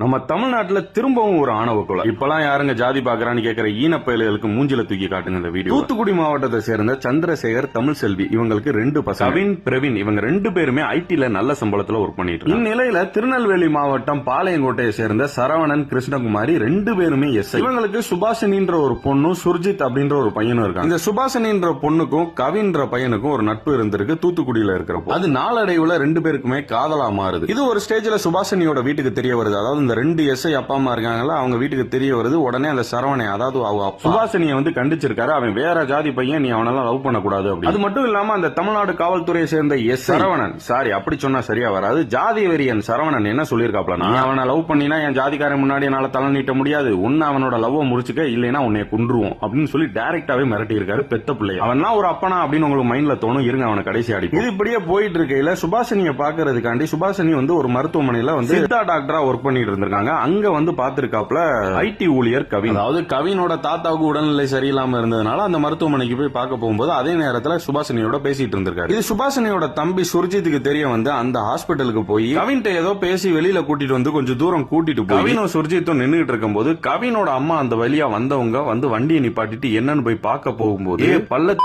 நம்ம தமிழ்நாட்டுல திரும்பவும் ஒரு ஆணவ கொலை. இப்பெல்லாம் யாருங்க ஜாதி பாக்குறான்னு கேக்குற ஈனப்பயல்களுக்கு மூஞ்சில தூக்கி காட்டுங்க இந்த வீடியோ தூத்துக்குடி மாவட்டத்தை சேர்ந்த சந்திரசேகர் தமிழ் செல்வி இவங்களுக்கு ரெண்டு பசங்க. கவின் பிரவீன் இவங்க ரெண்டு பேருமே ஐடில நல்ல சம்பளத்துல ஒர்க் பண்ணிட்டு. இந்நிலையில திருநெல்வேலி மாவட்டம் பாளையங்கோட்டையை சேர்ந்த சரவணன் கிருஷ்ணகுமாரி ரெண்டு பேருமே எஸ் இவங்களுக்கு சுபாஷினின்ற ஒரு பொண்ணும் சுர்ஜித் அப்படின்ற ஒரு பையனும் இருக்காங்க. இந்த சுபாஷினின்ற பொண்ணுக்கும் கவின்ற பையனுக்கும் ஒரு நட்பு இருந்திருக்கு தூத்துக்குடியில இருக்கிறப்போ. அது நாளடைவுல ரெண்டு பேருக்குமே காதலா மாறுது. இது ஒரு ஸ்டேஜ்ல சுபாஷினியோட வீட்டுக்கு தெரிய வருது. அதாவது இந்த ரெண்டு எஸ்ஐ அப்பா அம்மா இருக்காங்கல்ல அவங்க வீட்டுக்கு தெரிய வருது உடனே அந்த சரவணை அதாவது அவங்க அப்பா சுபாஷினியை வந்து கண்டிச்சிருக்காரு. அவன் வேற ஜாதி பையன் நீ அவனெல்லாம் லவ் பண்ணக்கூடாது அப்படி அது மட்டும் இல்லாம அந்த தமிழ்நாடு காவல்துறையை சேர்ந்த எஸ் சரவணன். சாரி அப்படி சொன்னா சரியா வராது. ஜாதி வெறியன் சரவணன் என்ன சொல்லியிருக்காப்ல நீ அவனை லவ் பண்ணினா என் ஜாதிக்காரன் முன்னாடி என்னால தலை நீட்ட முடியாது. உன்னை அவனோட லவ் முடிச்சுக்க இல்லைன்னா உன்னை குன்றுவோம் அப்படின்னு சொல்லி டைரக்டாவே மிரட்டி இருக்காரு பெத்த பிள்ளை அவன்லாம் ஒரு அப்பனா அப்படின்னு உங்களுக்கு மைண்ட்ல தோணும். இருங்க அவனை கடைசி அடி இது இப்படியே போயிட்டு இருக்கையில சுபாஷினியை பாக்குறதுக்காண்டி சுபாஷினி வந்து ஒரு மருத்துவமனையில வந்து சித்தா டாக்டரா ஒர்க் பண்ணிட்டு இருந்திருக்காங்க. அங்க வந்து பாத்திருக்காப்ல ஐடி ஊழியர் கவின். அதாவது கவினோட தாத்தாவுக்கு உடல்நிலை சரியில்லாம இருந்ததுனால அந்த மருத்துவமனைக்கு போய் பார்க்க போகும்போது அதே நேரத்துல சுபாஷினியோட பேசிட்டு இருந்திருக்காரு. இது சுபாஷினியோட தம்பி சுர்ஜித்துக்கு தெரிய வந்து அந்த ஹாஸ்பிட்டலுக்கு போய் கவின்ட்ட ஏதோ பேசி வெளியில கூட்டிட்டு வந்து கொஞ்சம் தூரம் கூட்டிட்டு போய் கவினும் சுர்ஜித்தும் நின்னுட்டு இருக்கும்போது கவினோட அம்மா அந்த வழியா வந்தவங்க வந்து வண்டியை நிப்பாட்டிட்டு என்னன்னு போய் பார்க்க போகும்போது பல்ல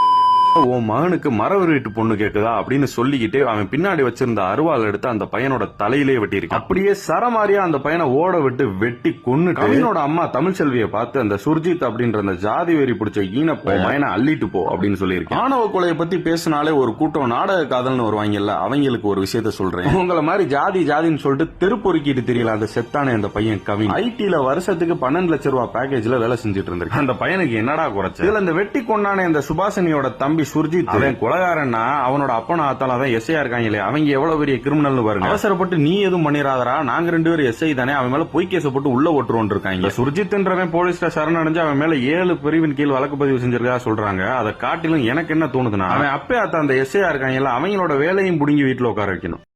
உன் மகனுக்கு மரவர் வீட்டு பொண்ணு கேக்குதா அப்படின்னு சொல்லிக்கிட்டு அவன் பின்னாடி வச்சிருந்த அருவாள் எடுத்து அந்த பையனோட தலையிலே வெட்டியிருக்கு அப்படியே சரமாரியா அந்த பையனை ஓட விட்டு வெட்டி கொன்னு கவினோட அம்மா தமிழ்செல்வியை பார்த்து அந்த சுர்ஜித் அப்படின்ற அந்த ஜாதி வெறி பிடிச்ச ஈனப்போ மயனை அள்ளிட்டு போ அப்படின்னு சொல்லியிருக்கு ஆணவ கொலையை பத்தி பேசினாலே ஒரு கூட்டம் நாடக காதல்னு வருவாங்கல்ல அவங்களுக்கு ஒரு விஷயத்த சொல்றேன். உங்களை மாதிரி ஜாதி ஜாதின்னு சொல்லிட்டு தெருப்பொறுக்கிட்டு தெரியல அந்த செத்தானே அந்த பையன் கவின். ஐடில வருஷத்துக்கு பன்னெண்டு லட்சம் ரூபாய் பேக்கேஜ்ல வேலை செஞ்சுட்டு இருந்திருக்கு அந்த பையனுக்கு என்னடா குறைச்சு இதுல இந்த வெட்டி கொண்டானே இந்த சுபாஷினியோட தம்பி சுர்ஜித் அவன் கொலகாரன்னா அவனோட அப்பன ஆத்தால தான் எஸ்ஐயா இருக்காங்களே அவங்க எவ்வளவு பெரிய கிரிமினல் பாருங்க. அவசரப்பட்டு நீ எதுவும் பண்ணிராதரா நாங்க ரெண்டு பேரும் எஸ்ஐ தானே அவன் மேல பொய் கேஸ் போட்டு உள்ள ஓட்டுருவோம் இருக்காங்க. சுர்ஜித்ன்றவன் போலீஸ்ல சரணடைஞ்சு அவன் மேல ஏழு பிரிவின் கீழ் வழக்கு பதிவு செஞ்சிருக்கா சொல்றாங்க. அதை காட்டிலும் எனக்கு என்ன தோணுதுன்னா அவன் அப்பே அத்த அந்த எஸ்ஐயா இருக்காங்கல்ல அவங்களோட வேலையும் புடுங்கி வீட்டுல உட்கார வைக்கணும்.